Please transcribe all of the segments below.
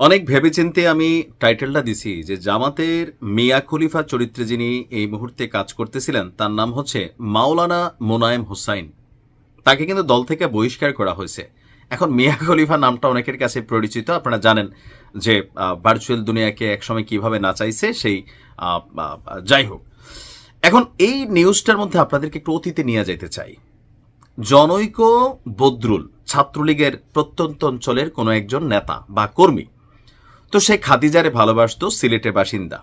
অনেক ভেবেচিন্তে আমি টাইটেলটা দিছি যে জামাতের মিয়া খলিফা চরিত্রে যিনি এই মুহূর্তে কাজ করতেছিলেন, তার নাম হচ্ছে মাওলানা মোনায়েম হুসাইন। তাকে কিন্তু দল থেকে বহিষ্কার করা হয়েছে। এখন মিয়া খলিফা নামটা অনেকের কাছে পরিচিত। আপনারা জানেন যে ভার্চুয়াল দুনিয়াকে একসময় কীভাবে নাচাইছে সেই যাই হোক। এখন এই নিউজটার মধ্যে আপনাদেরকে একটু অতীতে নিয়ে যেতে চাই। জনৈক বদরুল ছাত্রলীগের প্রত্যন্ত অঞ্চলের কোনো একজন নেতা বা কর্মী তো সে খাদিজারে ভালোবাসতো সিলেটের বাসিন্দা।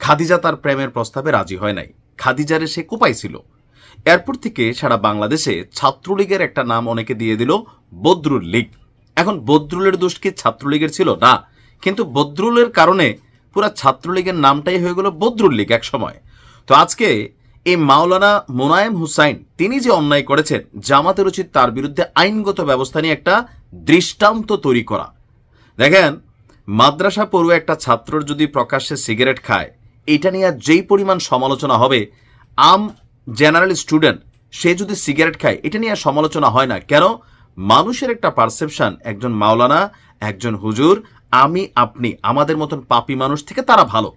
খাদিজা তার প্রেমের প্রস্তাবে রাজি হয় নাই। খাদিজারে সে কোপাইছিল এরপর থেকে সারা বাংলাদেশে ছাত্রলীগের একটা নাম অনেকে দিয়ে দিল, বদরুল লীগ। এখন বদরুলের দোষ কি ছাত্রলীগের ছিল? না। কিন্তু বদরুলের কারণে পুরা ছাত্রলীগের নামটাই হয়ে গেল বদরুল লীগ এক সময় তো আজকে এই মাওলানা মোনায়েম হুসাইন, তিনি যে অন্যায় করেছেন জামাতের উচিত তার বিরুদ্ধে আইনগত ব্যবস্থা নিয়ে একটা দৃষ্টান্ত তৈরি করা। দেখেন মাদ্রাসা পড়ুয়া একটা ছাত্রর যদি প্রকাশ্যে সিগারেট খায়, এটা নিয়ে আর যেই পরিমাণ সমালোচনা হবে, আম জেনারেল স্টুডেন্ট, সে যদি সিগারেট খায়, এটা নিয়ে আর সমালোচনা হয় না। কেন? মানুষের একটা পারসেপশন, একজন মাওলানা, একজন হুজুর, আমি, আপনি, আমাদের মতন পাপি মানুষ থেকে তারা ভালো।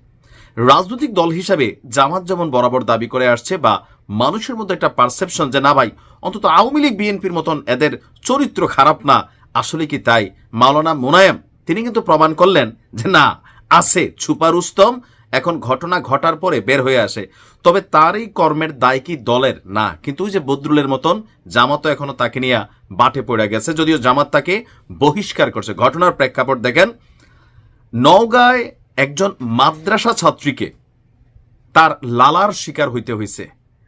রাজনৈতিক দল হিসাবে জামাত যেমন বরাবর দাবি করে আসছে বা মানুষের মধ্যে একটা পারসেপশন যে, না ভাই, অন্তত আওয়ামী লীগ, বিএনপির মতন এদের চরিত্র খারাপ না। আসলে কি তাই? মাওলানা মোনায়েম তিনি কিন্তু প্রমাণ করলেন যে না, আছে ছুপা রুস্তম এখন ঘটনা ঘটার পরে বের হয়ে আসে। তবে তার এই কর্মের দায় কি দলের? না, কিন্তু যে বদরুলের মতন জামাত এখনও তাকে নিয়ে বাটে পড়ে গেছে, যদিও জামাত তাকে বহিষ্কার করছে। ঘটনার প্রেক্ষাপট দেখেন, নওগাঁয় একজন মাদ্রাসা ছাত্রীকে তার লালার শিকার হইতে হয়েছে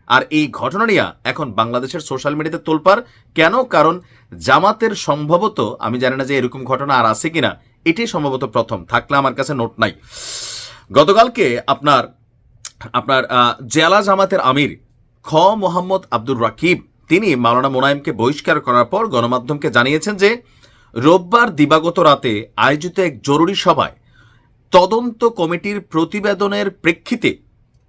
আর এই ঘটনা নিয়ে এখন বাংলাদেশের সোশ্যাল মিডিয়াতে তোলপার কেন? কারণ জামাতের সম্ভবত, আমি জানি না যে এরকম ঘটনা আর আছে কিনা এটাই সম্ভবত প্রথম। থাকলে আমার কাছে নোট নাই। গতকালকে আপনার আপনার জেলা জামাতের আমির খ মোহাম্মদ আব্দুর রাকিব, তিনি মাওলানা মোনায়েমকে বহিষ্কার করার পর গণমাধ্যমকে জানিয়েছেন যে, রোববার দিবাগত রাতে আয়োজিত এক জরুরি সভায় তদন্ত কমিটির প্রতিবেদনের প্রেক্ষিতে,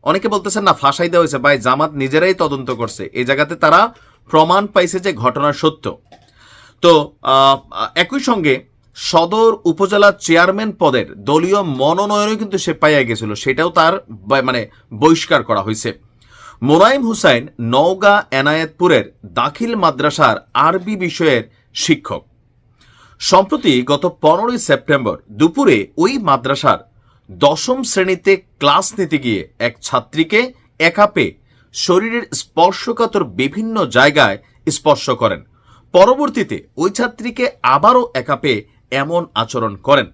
অনেকে বলতেছেন না, ফাঁসাই দেওয়া হয়েছে, ভাই, জামাত নিজেরাই তদন্ত করছে। এই জায়গাতে তারা প্রমাণ পাইছে যে ঘটনা সত্য। তো একই সঙ্গে সদর উপজেলা চেয়ারম্যান পদের দলীয় মনোনয়নও কিন্তু সে পাইয়া গেছিল। সেটাও তার মানে বহিষ্কার করা হয়েছে মোনাইম হুসাইন নওগাঁ এনায়েতপুরের দাখিল মাদ্রাসার আরবি বিষয়ের শিক্ষক। সম্প্রতি গত পনেরোই সেপ্টেম্বর দুপুরে ওই মাদ্রাসার দশম শ্রেণীতে ক্লাস নিতে গিয়ে এক ছাত্রীকে একাপে শরীরের স্পর্শকাতর বিভিন্ন জায়গায় স্পর্শ করেন। পরবর্তীতে ওই ছাত্রীকে আবারও একা পেয়ে এমন আচরণ করেন।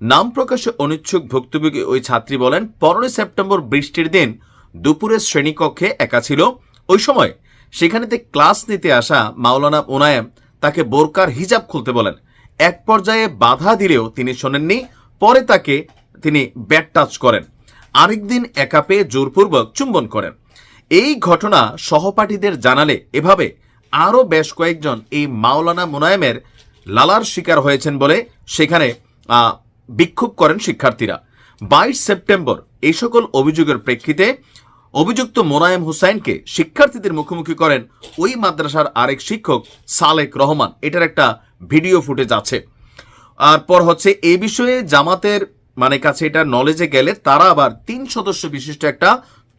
নাম প্রকাশে অনিচ্ছুক ভুক্তভোগী ওই ছাত্রী বলেন, পনেরোই সেপ্টেম্বর বৃষ্টির দিন দুপুরে শ্রেণীকক্ষে একা ছিল। ওই সময় সেখানেতে ক্লাস নিতে আসা মাওলানা ওনায়েম তাকে বোরকার হিজাব খুলতে বলেন। এক পর্যায়ে বাধা দিলেও তিনি শোনেননি, পরে তাকে তিনি ব্যাট টাচ করেন। আরেকদিন একা পেয়ে জোরপূর্বক চুম্বন করেন। এই ঘটনা সহপাঠীদের জানালে এভাবে আরও বেশ কয়েকজন এই মাওলানা মুনায়েমের লালার শিকার হয়েছেন বলে সেখানে বিক্ষোভ করেন শিক্ষার্থীরা। বাইশ সেপ্টেম্বর এই সকল অভিযোগের প্রেক্ষিতে অভিযুক্ত মোনায়েম হুসাইনকে শিক্ষার্থীদের মুখোমুখি করেন ওই মাদ্রাসার আরেক শিক্ষক সালেক রহমান। এটার একটা ভিডিও ফুটেজ আছে। আর পর হচ্ছে এ বিষয়ে জামাতের মানে কাছে এটা নলেজে গেলে তারা আবার তিন সদস্য বিশিষ্ট একটা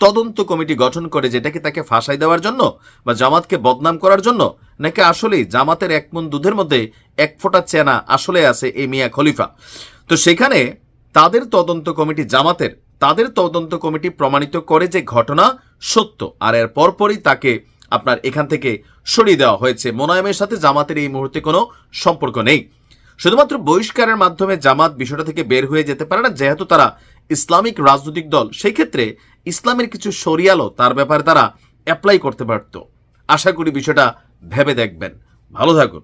তদন্ত কমিটি গঠন করে যেটাকে তাকে ফাঁসাই দেওয়ার জন্য বা জামাতকে বদনাম করার জন্য, নাকি আসলেই জামাতের এক মন দুধের মধ্যে এক ফোঁটা চেনা আসলে আছে এই মিয়া খলিফা? তো সেখানে তাদের তদন্ত কমিটি জামাতের, তাদের তদন্ত কমিটি প্রমাণিত করে যে ঘটনা সত্য। আর এর পরপরই তাকে আপনার এখান থেকে সরিয়ে দেওয়া হয়েছে। মোনায়েমের সাথে জামাতের এই মুহূর্তে কোনো সম্পর্ক নেই। শুধুমাত্র বহিষ্কারের মাধ্যমে জামাত বিষয়টা থেকে বের হয়ে যেতে পারে না, যেহেতু তারা ইসলামিক রাজনৈতিক দল সেই ক্ষেত্রে ইসলামের কিছু সরিয়ালো তার ব্যাপারে তারা অ্যাপ্লাই করতে পারত। আশা করি বিষয়টা ভেবে দেখবেন। ভালো থাকুন।